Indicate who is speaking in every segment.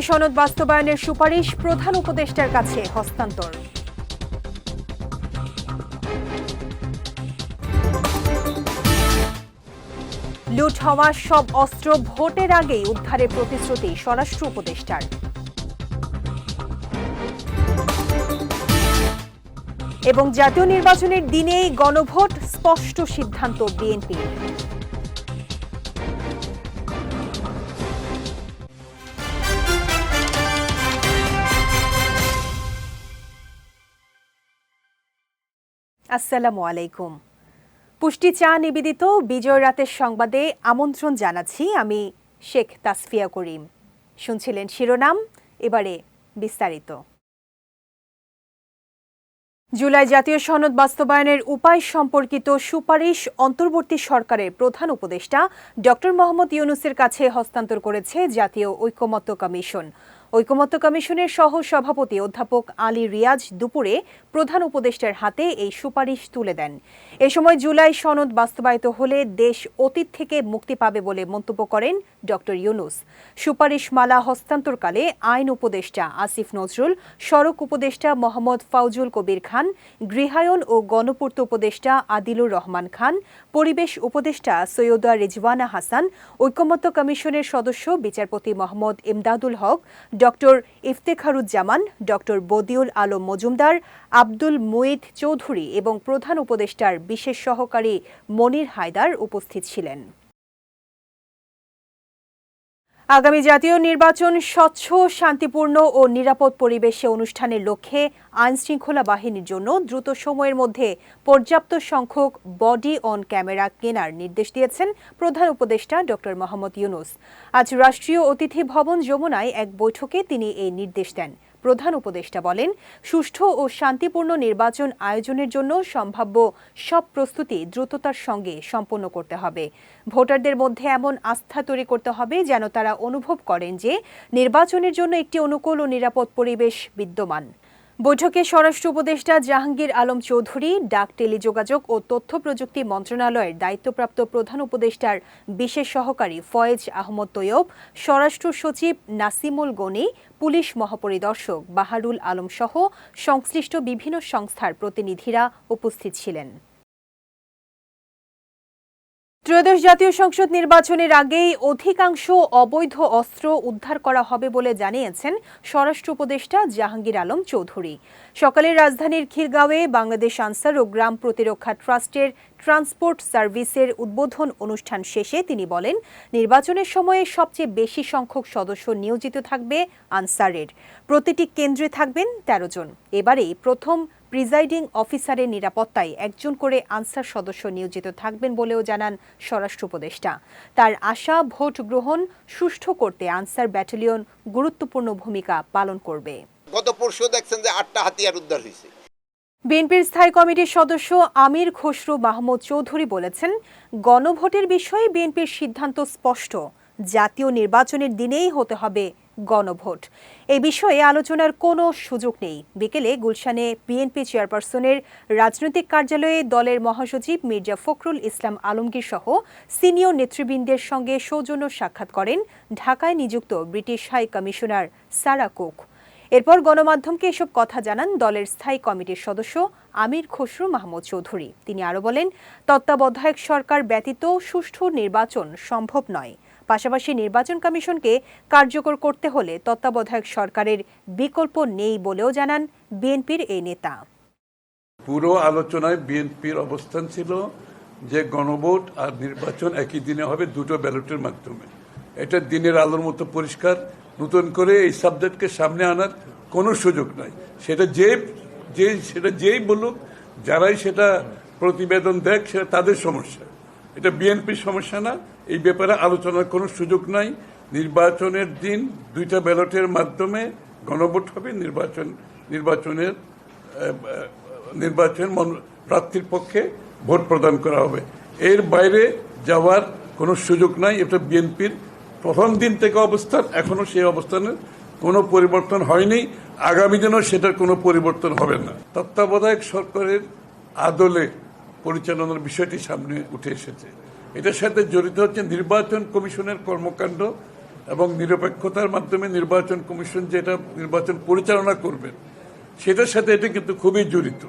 Speaker 1: জুলাই সনদ বাস্তবায়নের সুপারিশ প্রধান উপদেষ্টার কাছে হস্তান্তর লুট হওয়া সব অস্ত্র ভোটের আগেই উদ্ধারের প্রতিশ্রুতি স্বরাষ্ট্র উপদেষ্টার এবং জাতীয় নির্বাচনের দিনেই গণভোট স্পষ্ট সিদ্ধান্ত বিএনপির
Speaker 2: আসসালামু আলাইকুম পুষ্টি চা নিবেদিত বিজয় রাতের সংবাদে আমন্ত্রণ জানাচ্ছি আমি শেখ তাসফিয়া করিম শুনছিলেন শিরোনাম এবারে বিস্তারিত জুলাই জাতীয় সনদ বাস্তবায়নের উপায় সম্পর্কিত সুপারিশ অন্তর্বর্তী সরকারের প্রধান উপদেষ্টা ড মোহাম্মদ ইউনুসের কাছে হস্তান্তর করেছে জাতীয় ঐক্যমত্য কমিশন ঐকমত্য কমিশনের সহ সভাপতি অধ্যাপক আলী রিয়াজ দুপুরে প্রধান উপদেষ্টার হাতে এই সুপারিশ তুলে দেন এ সময় জুলাই সনদ বাস্তবায়িত হলে দেশ অতীত থেকে মুক্তি পাবে বলে মন্তব্য করেন ড ইউনুস সুপারিশ মালা হস্তান্তরকালে আইন উপদেষ্টা আসিফ নজরুল সড়ক উপদেষ্টা মোহাম্মদ ফাউজুল কবির খান গৃহায়ন ও গণপূর্ত উপদেষ্টা আদিলুর রহমান খান পরিবেশ উপদেষ্টা সৈয়দা রিজওয়ানা হাসান ঐকমত্য কমিশনের সদস্য বিচারপতি মোহাম্মদ ইমদাদুল হক ডক্টর ইফতেখারুজ্জামান ডক্টর বদিউল আলম মজুমদার আব্দুল মুইদ চৌধুরী এবং প্রধান উপদেষ্টার বিশেষ সহকারী মনির হায়দার উপস্থিত ছিলেন আগামী জাতীয় নির্বাচন স্বচ্ছ শান্তিপূর্ণ ও নিরাপদ পরিবেশে অনুষ্ঠানের লক্ষ্যে আইন শৃঙ্খলা বাহিনীর জন্য দ্রুত সময়ের মধ্যে পর্যাপ্ত সংখ্যক বডি অন ক্যামেরা কেনার নির্দেশ দিয়েছেন প্রধান উপদেষ্টা ড মোহাম্মদ ইউনুস আজ রাষ্ট্রীয় অতিথি ভবন যমুনায় এক বৈঠকে তিনি এই নির্দেশ দেন প্রধান উপদেষ্টা বলেন সুষ্ঠু ও শান্তিপূর্ণ নির্বাচন আয়োজনের জন্য সম্ভাব্য সব প্রস্তুতি দ্রুততার সঙ্গে সম্পন্ন করতে হবে ভোটারদের মধ্যে এমন আস্থা তৈরি করতে হবে যেন তারা অনুভব করেন যে নির্বাচনের জন্য একটি অনুকূল ও নিরাপদ পরিবেশ বিদ্যমান বৈঠকে স্বরাষ্ট্র উপদেষ্টা জাহাঙ্গীর আলম চৌধুরী ডাক টেলিযোগাযোগ ও তথ্য প্রযুক্তি মন্ত্রণালয়ের দায়িত্বপ্রাপ্ত প্রধান উপদেষ্টার বিশেষ সহকারী ফয়েজ আহমদ তৈয়ব স্বরাষ্ট্র সচিব নাসিমুল গনি পুলিশ মহাপরিদর্শক বাহারুল আলম সহ সংশ্লিষ্ট বিভিন্ন সংস্থার প্রতিনিধিরা উপস্থিত ছিলেন ত্রয়োদশ জাতীয় সংসদ নির্বাচনের আগেই অধিকাংশ অবৈধ অস্ত্র উদ্ধার করা হবে বলে জানিয়েছেন স্বরাষ্ট্র উপদেষ্টা জাহাঙ্গীর আলম চৌধুরী সকালে রাজধানীর খিরগাঁওয়ে বাংলাদেশ আনসার ও গ্রাম প্রতিরক্ষা ট্রাস্টের ট্রান্সপোর্ট সার্ভিসের উদ্বোধন অনুষ্ঠান শেষে তিনি বলেন নির্বাচনের সময়ে সবচেয়ে বেশি সংখ্যক সদস্য নিয়োজিত থাকবে আনসারের প্রতিটি কেন্দ্রে থাকবেন তেরো জন এবারে প্রথম প্রিজাইডিং অফিসারের নিরাপত্তায় একজন করে আনসার সদস্য নিয়োজিত থাকবেন বলেও জানান স্বরাষ্ট্র উপদেষ্টা তার আশা ভোট গ্রহণ সুষ্ঠু করতে আনসার ব্যাটালিয়ন গুরুত্বপূর্ণ ভূমিকা পালন করবে গত পরশু দেখছেন যে আটটা হাতিয়ার উদ্ধার হয়েছে বিএনপির স্থায়ী কমিটির সদস্য আমির খসরু মাহমুদ চৌধুরী বলেছেন গণভোটের বিষয়ে বিএনপির সিদ্ধান্ত স্পষ্ট জাতীয় নির্বাচনের দিনেই হতে হবে গণভোট এই বিষয়ে আলোচনার কোনো সুযোগ নেই বিকেলে গুলশানে বিএনপি চেয়ারপারসনের রাজনৈতিক কার্যালয়ে দলের মহাসচিব মির্জা ফখরুল ইসলাম আলমগীর সহ সিনিয়র নেতৃবৃন্দের সঙ্গে সৌজন্য সাক্ষাৎ করেন ঢাকায় নিযুক্ত British high commissioner Sarah Cook এরপর গণমাধ্যমকে এসব কথা জানান দলের স্থায়ী কমিটির সদস্য আমির খসরু মাহমুদ চৌধুরী তিনি আরও বলেন তত্ত্বাবধায়ক সরকার ব্যতীত সুষ্ঠু নির্বাচন সম্ভব নয় পাশাপাশি নির্বাচন কমিশনকে কার্যকর করতে হলে তত্ত্বাবধায়ক সরকারের বিকল্প নেই বলেও জানান বিএনপির এই নেতা
Speaker 3: পুরো আলোচনায় বিএনপির অবস্থান ছিল যে গণভোট আর নির্বাচন একই দিনে হবে দুটো ব্যালটের মাধ্যমে এটা দিনের আলোর মতো পরিষ্কার নতুন করে এই সাবজেক্টকে সামনে আনার কোনো সুযোগ নাই সেটা যে যে সেটা যেই বলুক যারাই সেটা প্রতিবেদন দেখ সেটা তাদের সমস্যা এটা বিএনপির সমস্যা না এই ব্যাপারে আলোচনার কোনো সুযোগ নাই নির্বাচনের দিন দুইটা ব্যালটের মাধ্যমে গণভোট হবে নির্বাচন নির্বাচনের নির্বাচন প্রার্থীর পক্ষে ভোট প্রদান করা হবে এর বাইরে যাওয়ার কোনো সুযোগ নাই এটা বিএনপির প্রথম দিন থেকে অবস্থান এখনও সেই অবস্থানের কোনো পরিবর্তন হয়নি আগামী দিনও সেটার কোনো পরিবর্তন হবে না তত্ত্বাবধায়ক সরকারের আদলে পরিচালনার বিষয়টি সামনে উঠে এসেছে এটার সাথে জড়িত হচ্ছে নির্বাচন কমিশনের কর্মকাণ্ড এবং নিরপেক্ষতার মাধ্যমে নির্বাচন কমিশন যেটা নির্বাচন পরিচালনা করবেন সেটার সাথে এটা কিন্তু খুবই জড়িত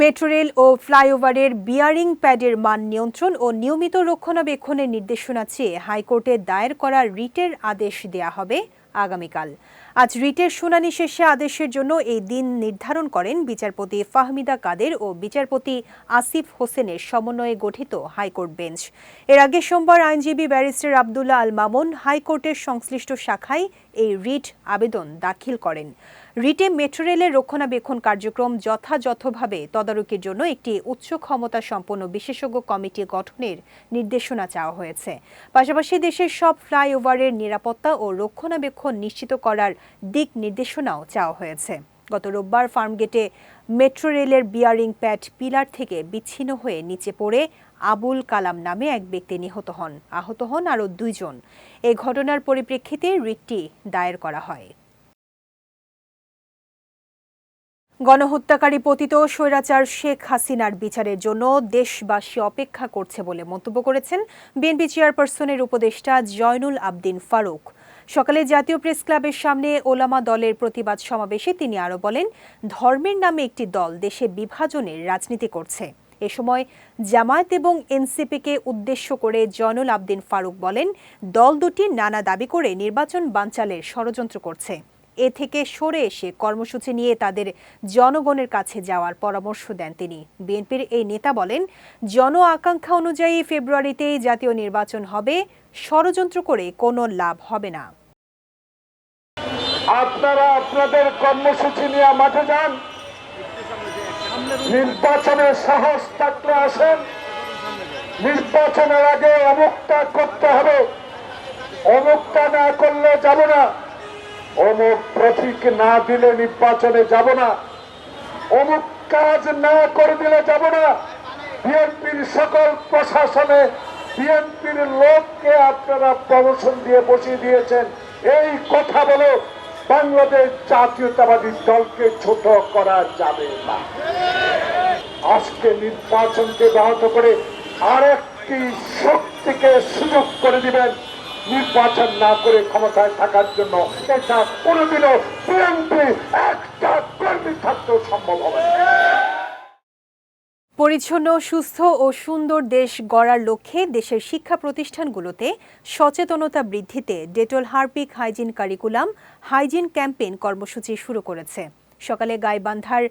Speaker 2: মেট্রো রেল ও ফ্লাইওভারের বিয়ারিং প্যাডের মান নিয়ন্ত্রণ ও নিয়মিত রক্ষণাবেক্ষণের নির্দেশনা চেয়ে হাইকোর্টে দায়ের করা রিটের আদেশ দেয়া হবে আগামীকাল আজ রিটের শুনানি শেষে আদেশের জন্য এই দিন নির্ধারণ করেন বিচারপতি ফাহমিদা কাদের ও বিচারপতি আসিফ হোসেনের সমন্বয়ে গঠিত হাইকোর্ট বেঞ্চ এর আগে সোমবার আইনজীবী ব্যারিস্টার আবদুল্লাহ আল মামুন হাইকোর্টের সংশ্লিষ্ট শাখায় এই রিট আবেদন দাখিল করেন রিটে মেট্রো রেলের রক্ষণাবেক্ষণ কার্যক্রম যথাযথভাবে তদারকির জন্য একটি উচ্চ ক্ষমতা সম্পন্ন বিশেষজ্ঞ কমিটি গঠনের নির্দেশনা চাওয়া হয়েছে পাশাপাশি দেশের সব ফ্লাইওভারের নিরাপত্তা ও রক্ষণাবেক্ষণ নিশ্চিত করার দিক নির্দেশনাও চাওয়া হয়েছে গত রোববার ফার্মগেটে মেট্রো রেলের বিয়ারিং প্যাড পিলার থেকে বিচ্ছিন্ন হয়ে নিচে পড়ে আবুল কালাম নামে এক ব্যক্তি নিহত হন আহত হন আরও দুইজন এ ঘটনার পরিপ্রেক্ষিতে রিটটি দায়ের করা হয় গণহত্যাকারী পতিত স্বৈরাচার শেখ হাসিনার বিচারের জন্য দেশবাসী অপেক্ষা করছে বলে মন্তব্য করেছেন বিএনপি চেয়ারপারসনের উপদেষ্টা জয়নুল আবদিন ফারুক সকালে জাতীয় প্রেস ক্লাবের সামনে ওলামা দলের প্রতিবাদ সমাবেশে তিনি আরও বলেন ধর্মের নামে একটি দল দেশে বিভাজনের রাজনীতি করছে এ সময় জামায়াত এবং এনসিপিকে উদ্দেশ্য করে জয়নুল আবদিন ফারুক বলেন দল দুটি নানা দাবি করে নির্বাচন বানচালের ষড়যন্ত্র করছে এ থেকে সরে এসে কর্মসূচি নিয়ে তাদের জনগণের কাছে যাওয়ার পরামর্শ দেন তিনি বিএনপির এই নেতা বলেন জন আকাঙ্ক্ষা অনুযায়ী ফেব্রুয়ারিতে জাতীয় নির্বাচন হবে ষড়যন্ত্র করে কোনো লাভ হবে না
Speaker 4: আপনারা আপনাদের কর্মসূচি নিয়ে মাঠে যান নির্বাচনের সাহস থাকলে আসেন নির্বাচনের আগে অমুকটা করতে হবে অমুকটা না করলে যাবে না অমুক প্রতীক না দিলে নির্বাচনে যাব না অমুক কাজ না করে দিলে যাব না বিএনপির সকল প্রশাসনে বিএনপির লোককে আপনারা প্রমোশন দিয়ে বসিয়ে দিয়েছেন এই কথা বলো বাংলাদেশ জাতীয়তাবাদী দলকে ছোট করা যাবে না আজকে নির্বাচনকে ব্যাহত করে আরেকটি শক্তিকে সুযোগ করে দিবেন নির্বাচন না করে ক্ষমতায় থাকার জন্য এটা কোনোদিনও বিএনপি একটা কর্মী থাকতেও সম্ভব হবে
Speaker 2: পরিচ্ছন্ন সুস্থ ও সুন্দর দেশ গড়ার লক্ষ্যে দেশের শিক্ষা প্রতিষ্ঠানগুলোতে সচেতনতা বৃদ্ধিতে Dettol Harpic hygiene curriculum hygiene campaign কর্মসূচি শুরু করেছে সকালে গাইবান্ধার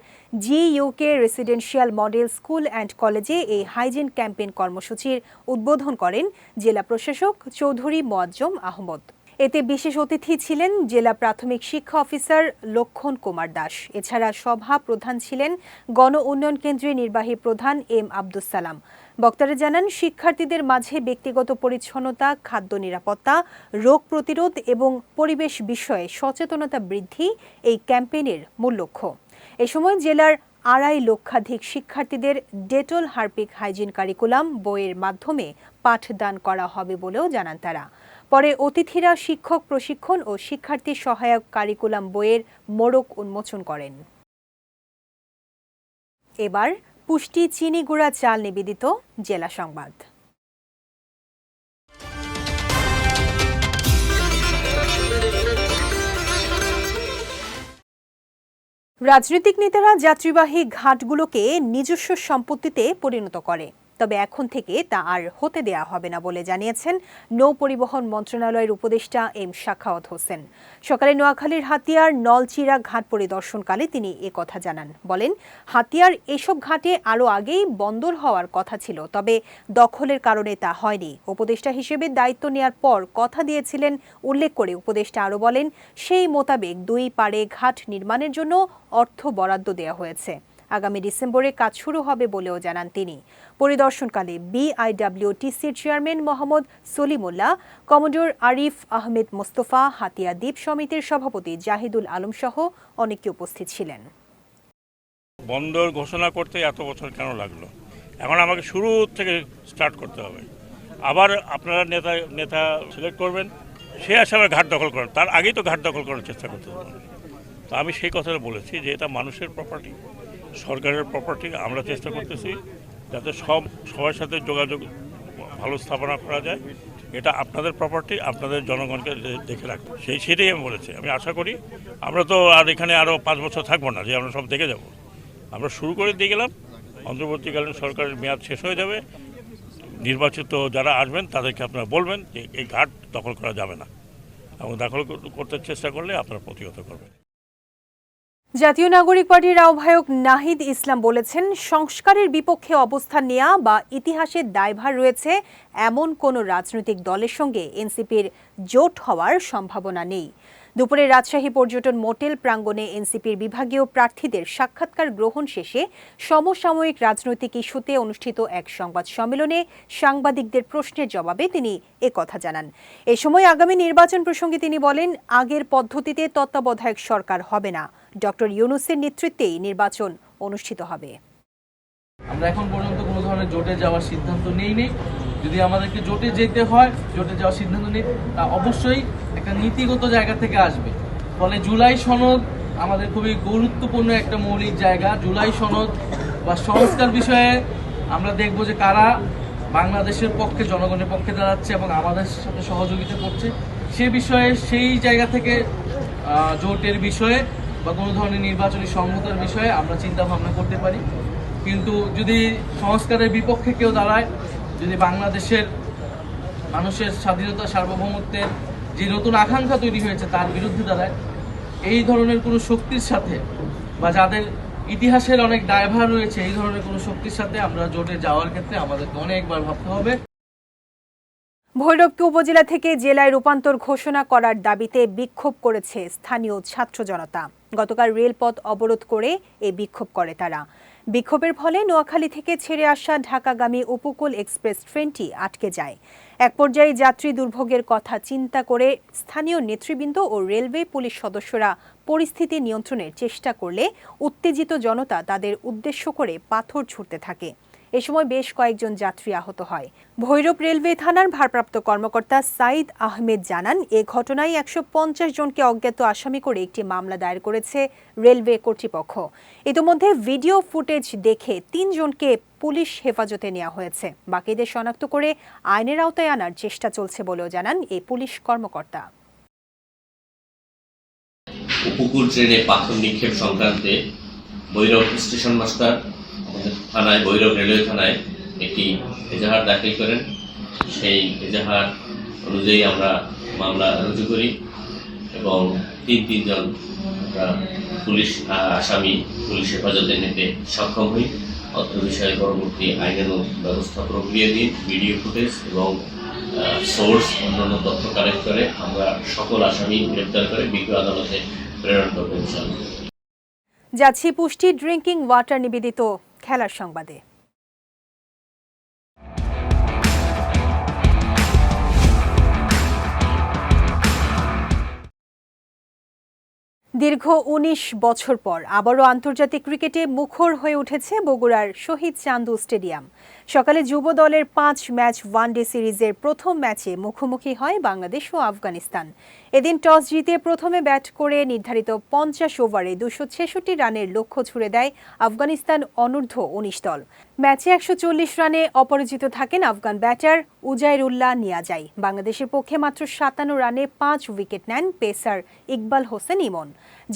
Speaker 2: GUK residential model school and কলেজে এই হাইজিন ক্যাম্পেইন কর্মসূচির উদ্বোধন করেন জেলা প্রশাসক চৌধুরী মোয়াজ্জম আহমদ এতে বিশেষ অতিথি ছিলেন জেলা প্রাথমিক শিক্ষা অফিসার লক্ষণ কুমার দাস এছাড়া সভা প্রধান ছিলেন গণ উন্নয়ন কেন্দ্রের নির্বাহী প্রধান এম আব্দুস সালাম বক্তারা জানান শিক্ষার্থীদের মাঝে ব্যক্তিগত পরিচ্ছন্নতা খাদ্য নিরাপত্তা রোগ প্রতিরোধ এবং পরিবেশ বিষয়ে সচেতনতা বৃদ্ধি এই ক্যাম্পেইনের মূল লক্ষ্য এ সময় জেলার আড়াই লক্ষাধিক শিক্ষার্থীদের ডেটল হার্পিক হাইজিন কারিকুলাম বইয়ের মাধ্যমে পাঠদান করা হবে বলেও জানান তারা পরে অতিথিরা শিক্ষক প্রশিক্ষণ ও শিক্ষার্থী সহায়ক কারিকুলাম বইয়ের মোড়ক উন্মোচন করেন এবার পুষ্টি চিনি গুঁড়া চাল নিবেদিত জেলা সংবাদ রাজনৈতিক নেতারা যাত্রীবাহী ঘাটগুলোকে নিজস্ব সম্পত্তিতে পরিণত করে তবে এখন থেকে তা আর হতে দেয়া হবে না বলে জানিয়েছেন নৌ পরিবহন মন্ত্রণালয়ের উপদেষ্টা এম শাখাওয়াত হোসেন সকালে নোয়াখালীর হাতিয়ার নলচিরা ঘাট পরিদর্শনকালে তিনি কথা জানান বলেন হাতিয়ার এসব ঘাটে আরও আগেই বন্দর হওয়ার কথা ছিল তবে দখলের কারণে তা হয়নি উপদেষ্টা হিসেবে দায়িত্ব নেয়ার পর কথা দিয়েছিলেন উল্লেখ করে উপদেষ্টা আরও বলেন সেই মোতাবেক দুই পাড়ে ঘাট নির্মাণের জন্য অর্থ বরাদ্দ দেওয়া হয়েছে আগামী ডিসেম্বরে কাজ শুরু হবে বলেও জানান তিনি পরিদর্শনকালে বিআইডব্লিউটিসির চেয়ারম্যান মোহাম্মদ সলিমুল্লাহ কমোডোর আরিফ আহমেদ মোস্তফা হাতিয়া দ্বীপ সমিতির সভাপতি জাহিদুল আলম সহ অনেকে উপস্থিত ছিলেন
Speaker 5: বন্দর ঘোষণা করতে এত বছর কেন লাগলো এখন আমাকে শুরু থেকে স্টার্ট করতে হবে আবার আপনারা নেতা নেতা সিলেক্ট করবেন সে আসলে ঘাট দখল করেন তার আগেই তো ঘাট দখল করার চেষ্টা করতে তো আমি সেই কথাটা বলেছি যে এটা মানুষের প্রপার্টি সরকারের প্রপার্টি আমরা চেষ্টা করতেছি যাতে সব সবার সাথে যোগাযোগ ভালো স্থাপনা করা যায় এটা আপনাদের প্রপার্টি আপনাদের জনগণকে দেখে রাখবে সেই সেটাই আমি বলেছি আমি আশা করি আমরা তো আর এখানে আরও পাঁচ বছর থাকবো না যে আমরা সব দেখে যাব আমরা শুরু করে দিয়ে গেলাম অন্তর্বর্তীকালীন সরকারের মেয়াদ শেষ হয়ে যাবে নির্বাচিত যারা আসবেন তাদেরকে আপনারা বলবেন যে এই ঘাট দখল করা যাবে না এবং দখল করতে চেষ্টা করলে আপনারা প্রতিহত করবেন
Speaker 2: জাতীয় নাগরিক পার্টির আহ্বায়ক নাহিদ ইসলাম বলেছেন সংস্কারের বিপক্ষে অবস্থান নেয়া বা ইতিহাসের দায়ভার রয়েছে এমন কোনো রাজনৈতিক দলের সঙ্গে এনসিপির জোট হওয়ার সম্ভাবনা নেই দুপুরে রাজশাহী পর্যটন মোটেল প্রাঙ্গণে এনসিপির বিভাগীয় প্রার্থীদের সাক্ষাৎকার গ্রহণ শেষে সমসাময়িক রাজনৈতিক ইস্যুতে অনুষ্ঠিত এক সংবাদ সম্মেলনে সাংবাদিকদের প্রশ্নের জবাবে তিনি কথা জানান এ সময় আগামী নির্বাচন প্রসঙ্গে তিনি বলেন আগের পদ্ধতিতে তত্ত্বাবধায়ক সরকার হবে না ডক্টর ইউনুসের নেতৃত্বেই নির্বাচন অনুষ্ঠিত হবে
Speaker 6: আমরা এখন পর্যন্ত কোনো ধরনের জোটে যাওয়ার সিদ্ধান্ত নেই নেই যদি আমাদেরকে জোটে যেতে হয় জোটে যাওয়ার সিদ্ধান্ত নেই তা অবশ্যই একটা নীতিগত জায়গা থেকে আসবে ফলে জুলাই সনদ আমাদের খুবই গুরুত্বপূর্ণ একটা মৌলিক জায়গা জুলাই সনদ বা সংস্কার বিষয়ে আমরা দেখব যে কারা বাংলাদেশের পক্ষে জনগণের পক্ষে দাঁড়াচ্ছে এবং আমাদের সাথে সহযোগিতা করছে সে বিষয়ে সেই জায়গা থেকে জোটের বিষয়ে বা কোনো ধরনের নির্বাচনী সমতার বিষয়ে আমরা চিন্তা ভাবনা করতে পারি কিন্তু যদি সংস্কারের বিপক্ষে কেউ দাঁড়ায় যদি বাংলাদেশের মানুষের স্বাধীনতা সার্বভৌমত্বের যে নতুন আকাঙ্ক্ষা তৈরি হয়েছে তার বিরুদ্ধে দাঁড়ায় এই ধরনের কোনো শক্তির সাথে বা যাদের ইতিহাসের অনেক ড্রাইভার রয়েছে এই ধরনের কোনো শক্তির সাথে আমরা জোটে যাওয়ার ক্ষেত্রে আমাদেরকে অনেকবার ভাবতে হবে
Speaker 2: ভৈরবকে উপজেলা থেকে জেলায় রূপান্তর ঘোষণা করার দাবিতে বিক্ষোভ করেছে স্থানীয় ছাত্র জনতা গতকাল রেলপথ অবরোধ করে এ বিক্ষোভ করে তারা বিক্ষোভের ফলে নোয়াখালী থেকে ছেড়ে আসা ঢাকাগামী উপকূল এক্সপ্রেস ট্রেনটি আটকে যায় এক পর্যায়ে যাত্রী দুর্ভোগের কথা চিন্তা করে স্থানীয় নেতৃবৃন্দ ও রেলওয়ে পুলিশ সদস্যরা পরিস্থিতি নিয়ন্ত্রণের চেষ্টা করলে উত্তেজিত জনতা তাদের উদ্দেশ্য করে পাথর ছুঁড়তে থাকে এ সময় বেশ কয়েকজন যাত্রী আহত হয় ভৈরব রেলওয়ে থানার ভারপ্রাপ্ত কর্মকর্তা সাইদ আহমেদ জানান এ ঘটনায় একশো পঞ্চাশ জনকে অজ্ঞাত আসামি করে একটি মামলা দায়ের করেছে রেলওয়ে কর্তৃপক্ষ ইতিমধ্যে ভিডিও ফুটেজ দেখে তিনজনকে পুলিশ হেফাজতে নেওয়া হয়েছে বাকিদের শনাক্ত করে আইনের আওতায় আনার চেষ্টা চলছে বলেও জানান এই পুলিশ কর্মকর্তা
Speaker 7: উপকূল ট্রেনে পাথর নিক্ষেপ সংক্রান্তে ভৈরব স্টেশন মাস্টার থানায় ভৈরব রেলওয়ে থানায় একটি এজাহার দাখিল করেন সেই এজাহার অনুযায়ী আমরা মামলা রুজু করি এবং তিন তিনজন আমরা পুলিশ আসামি পুলিশ হেফাজতে নিতে সক্ষম হই অর্থ বিষয়ে পরবর্তী আইনের ব্যবস্থা প্রক্রিয়া দিন ভিডিও ফুটেজ এবং সোর্স অন্যান্য তথ্য কালেক্ট করে আমরা সকল আসামি গ্রেপ্তার করে বিজ্ঞ আদালতে প্রেরণ করবেন
Speaker 2: যাচ্ছি পুষ্টি ড্রিঙ্কিং ওয়াটার নিবেদিত খেলার সংবাদে দীর্ঘ ১৯ বছর পর আবারও আন্তর্জাতিক ক্রিকেটে মুখর হয়ে উঠেছে বগুড়ার শহীদ চান্দু স্টেডিয়াম সকালে যুব দলের পাঁচ ম্যাচ ওয়ানডে সিরিজের প্রথম ম্যাচে মুখোমুখি হয় বাংলাদেশ ও আফগানিস্তান এদিন টস জিতে প্রথমে ব্যাট করে নির্ধারিত পঞ্চাশ ওভারে দুশো ছেষট্টি রানের লক্ষ্য ছুড়ে দেয় আফগানিস্তান অনূর্ধ্ব উনিশ দল ম্যাচে একশো চল্লিশ রানে অপরাজিত থাকেন আফগান ব্যাটার উজাইরুল্লাহ নিয়াজাই বাংলাদেশের পক্ষে মাত্র সাতান্ন রানে পাঁচ উইকেট নেন পেসার ইকবাল হোসেন ইমন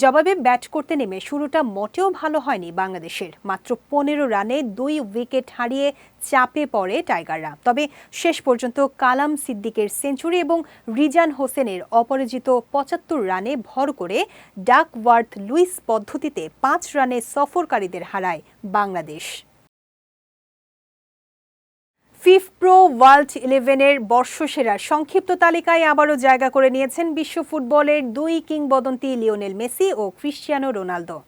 Speaker 2: জবাবে ব্যাট করতে নেমে শুরুটা মোটেও ভালো হয়নি বাংলাদেশের মাত্র পনেরো রানে দুই উইকেট হারিয়ে চাপে পড়ে টাইগাররা তবে শেষ পর্যন্ত কালাম সিদ্দিকের সেঞ্চুরি এবং রিজান হোসেনের অপরাজিত পঁচাত্তর রানে ভর করে ডাকওয়ার্থ লুইস পদ্ধতিতে পাঁচ রানে সফরকারীদের হারায় বাংলাদেশ ফিফ প্রো ওয়ার্ল্ড ইলেভেনের বর্ষসেরা সংক্ষিপ্ত তালিকায় আবারও জায়গা করে নিয়েছেন বিশ্ব ফুটবলের দুই কিংবদন্তি লিওনেল মেসি ও ক্রিশ্চিয়ানো রোনালদো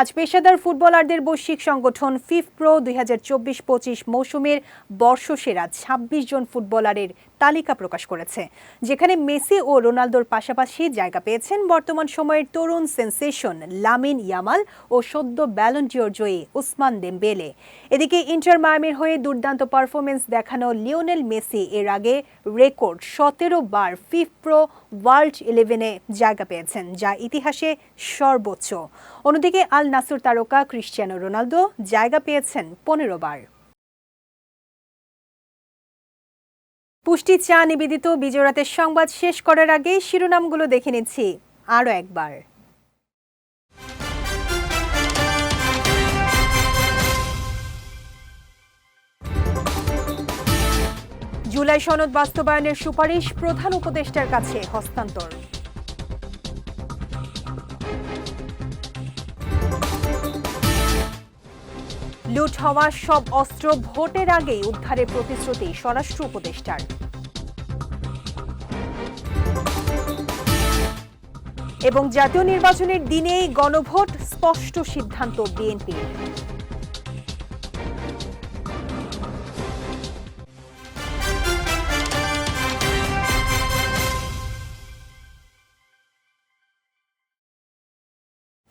Speaker 2: আজ পেশাদার ফুটবলারদের বৈশ্বিক সংগঠন ফিফ প্রো দুই হাজার চব্বিশ পঁচিশ মৌসুমের বর্ষসেরা ছাব্বিশ জন ফুটবলারের তালিকা প্রকাশ করেছে যেখানে মেসি ও রোনালদোর পাশাপাশি জায়গা পেয়েছেন বর্তমান সময়ের তরুণ সেন্সেশন লামিন ইয়ামাল ও সদ্য ব্যালন্টিওর জয়ী উসমান বেলে এদিকে ইন্টার মায়ামির হয়ে দুর্দান্ত পারফরমেন্স দেখানো লিওনেল মেসি এর আগে রেকর্ড সতেরো বার ফিফ প্রো ওয়ার্ল্ড ইলেভেনে জায়গা পেয়েছেন যা ইতিহাসে সর্বোচ্চ অন্যদিকে আল নাসুর তারকা ক্রিশ্চিয়ানো রোনালদো জায়গা পেয়েছেন পনেরো বার পুষ্টি চা নিবেদিত বিজয়রাতের সংবাদ শেষ করার আগে শিরোনামগুলো দেখে নিচ্ছি আরও একবার জুলাই সনদ বাস্তবায়নের সুপারিশ প্রধান উপদেষ্টার কাছে হস্তান্তর লুট হওয়া সব অস্ত্র ভোটের আগেই উদ্ধারের প্রতিশ্রুতি স্বরাষ্ট্র উপদেষ্টার এবং জাতীয় নির্বাচনের দিনেই গণভোট স্পষ্ট সিদ্ধান্ত বিএনপির